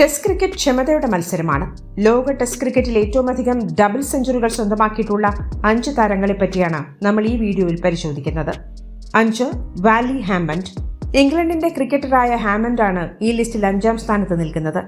Test cricket ക്ഷമതയുടെ മത്സരമാണ്. ലോക test ക്രിക്കറ്റിൽ ഏറ്റവും അധികം ഡബിൾ സെഞ്ചുറികൾ സ്വന്തമാക്കിയിട്ടുള്ള അഞ്ച് താരങ്ങളെ പറ്റിയാണ് നമ്മൾ ഈ വീഡിയോയിൽ പരിശോധിക്കുന്നത്. അഞ്ച് വാലി ഹാമണ്ട് ഇംഗ്ലണ്ടിന്റെ ക്രിക്കറ്ററായ ഹാമണ്ട് ആണ് ഈ ലിസ്റ്റിൽ അഞ്ചാം സ്ഥാനത്ത് നിൽക്കുന്നത്.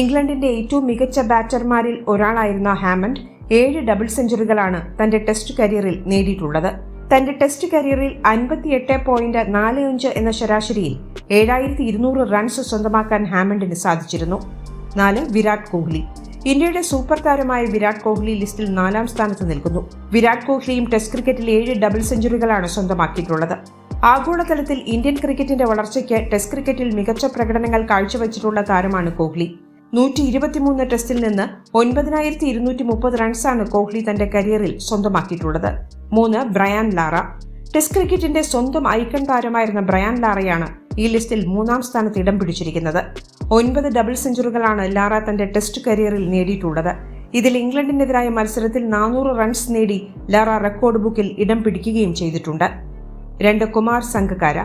ഇംഗ്ലണ്ടിന്റെ ഏറ്റവും മികച്ച ബാറ്റർമാരിൽ ഒരാളായിരുന്ന ഹാമണ്ട് ഏഴ് ഡബിൾ സെഞ്ചുറികളാണ് തന്റെ ടെസ്റ്റ് കരിയറിൽ നേടിയിട്ടുള്ളത്. തന്റെ ടെസ്റ്റ് കരിയറിൽ അൻപത്തിയെട്ട് പോയിന്റ് നാല് അഞ്ച് എന്ന ശരാശരിയിൽ ഏഴായിരത്തി ഇരുന്നൂറ് റൺസ് സ്വന്തമാക്കാൻ ഹാമണ്ടിന് സാധിച്ചിരുന്നു. നാല് വിരാട് കോഹ്ലി. ഇന്ത്യയുടെ സൂപ്പർ താരമായ വിരാട് കോഹ്ലി ലിസ്റ്റിൽ നാലാം സ്ഥാനത്ത് നിൽക്കുന്നു. വിരാട് കോഹ്ലിയും ടെസ്റ്റ് ക്രിക്കറ്റിൽ ഏഴ് ഡബിൾ സെഞ്ചുറികളാണ് സ്വന്തമാക്കിയിട്ടുള്ളത്. ആഗോളതലത്തിൽ ഇന്ത്യൻ ക്രിക്കറ്റിന്റെ വളർച്ചയ്ക്ക് ടെസ്റ്റ് ക്രിക്കറ്റിൽ മികച്ച പ്രകടനങ്ങൾ കാഴ്ചവെച്ചിട്ടുള്ള താരമാണ് കോഹ്ലി. നൂറ്റി ഇരുപത്തിമൂന്ന് ടെസ്റ്റിൽ നിന്ന് ഒൻപതിനായിരത്തി ഇരുന്നൂറ്റി മുപ്പത് റൺസാണ് കോഹ്ലി തന്റെ കരിയറിൽ സ്വന്തമാക്കിയിട്ടുള്ളത്. മൂന്ന് ബ്രയാൻ ലാറ. ടെസ്റ്റ് ക്രിക്കറ്റിന്റെ സ്വന്തം ഐക്കൺ താരമായിരുന്ന ബ്രയാൻ ലാറയാണ് ഈ ലിസ്റ്റിൽ മൂന്നാം സ്ഥാനത്ത് ഇടം പിടിച്ചിരിക്കുന്നത്. ഒൻപത് ഡബിൾ സെഞ്ചുറികളാണ് ലാറ തന്റെ ടെസ്റ്റ് കരിയറിൽ നേടിയിട്ടുള്ളത്. ഇതിൽ ഇംഗ്ലണ്ടിനെതിരായ മത്സരത്തിൽ നാനൂറ് റൺസ് നേടി ലാറ റെക്കോർഡ് ബുക്കിൽ ഇടം പിടിക്കുകയും ചെയ്തിട്ടുണ്ട്. രണ്ട് കുമാർ സംഘകാര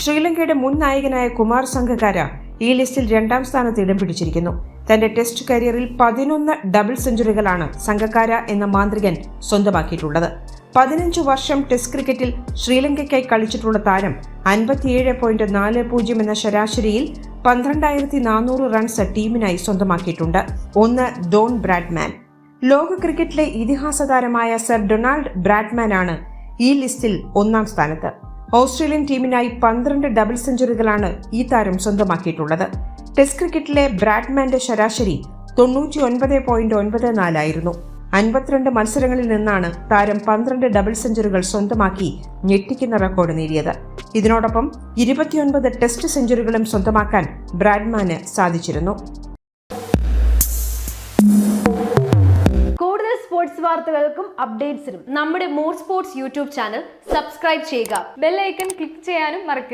ശ്രീലങ്കയുടെ മുൻ നായകനായ കുമാർ സംഘകാര ഈ ലിസ്റ്റിൽ രണ്ടാം സ്ഥാനത്ത് ഇടം പിടിച്ചിരിക്കുന്നു. തന്റെ ടെസ്റ്റ് കരിയറിൽ പതിനൊന്ന് ഡബിൾ സെഞ്ചുറികളാണ് സംഘക്കാര എന്ന മാന്ത്രികൻ സ്വന്തമാക്കിയിട്ടുള്ളത്. പതിനഞ്ച് വർഷം ടെസ്റ്റ് ക്രിക്കറ്റിൽ ശ്രീലങ്കയ്ക്കായി കളിച്ചിട്ടുള്ള താരം അൻപത്തിയേഴ് പോയിന്റ് നാല് പൂജ്യം എന്ന ശരാശരിയിൽ പന്ത്രണ്ടായിരത്തി നാനൂറ് റൺസ് ടീമിനായി സ്വന്തമാക്കിയിട്ടുണ്ട്. ഒന്ന് ഡോൺ ബ്രാഡ്മാൻ. ലോക ക്രിക്കറ്റിലെ ഇതിഹാസ താരമായ സർ ഡൊണാൾഡ് ബ്രാഡ്മാൻ ആണ് ഈ ലിസ്റ്റിൽ ഒന്നാം സ്ഥാനത്ത്. ഓസ്ട്രേലിയൻ ടീമിനായി പന്ത്രണ്ട് ഡബിൾ സെഞ്ചുറികളാണ് ഈ താരം സ്വന്തമാക്കിയിട്ടുള്ളത്. ടെസ്റ്റ് ക്രിക്കറ്റിലെ ബ്രാഡ്മാന്റെ ശരാശരി തൊണ്ണൂറ്റി ഒൻപത് പോയിന്റ് ഒൻപത് നാലായിരുന്നു അൻപത്തിരണ്ട് മത്സരങ്ങളിൽ നിന്നാണ് താരം പന്ത്രണ്ട് ഡബിൾ സെഞ്ചുറികൾ സ്വന്തമാക്കി ഞെട്ടിക്കുന്ന റെക്കോർഡ് നേടിയത്. ഇതിനോടൊപ്പം ഇരുപത്തിയൊൻപത് ടെസ്റ്റ് സെഞ്ചുറികളും സ്വന്തമാക്കാൻ ബ്രാഡ്മാന് സാധിച്ചിരുന്നു. കൂടുതൽ സ്പോർട്സ് വാർത്തകൾക്കും അപ്ഡേറ്റ്സിനും നമ്മുടെ more sports YouTube channel subscribe ചെയ്യുക. ബെല്ലൈക്കൺ ക്ലിക്ക് ചെയ്യാനും മറക്കരുത്.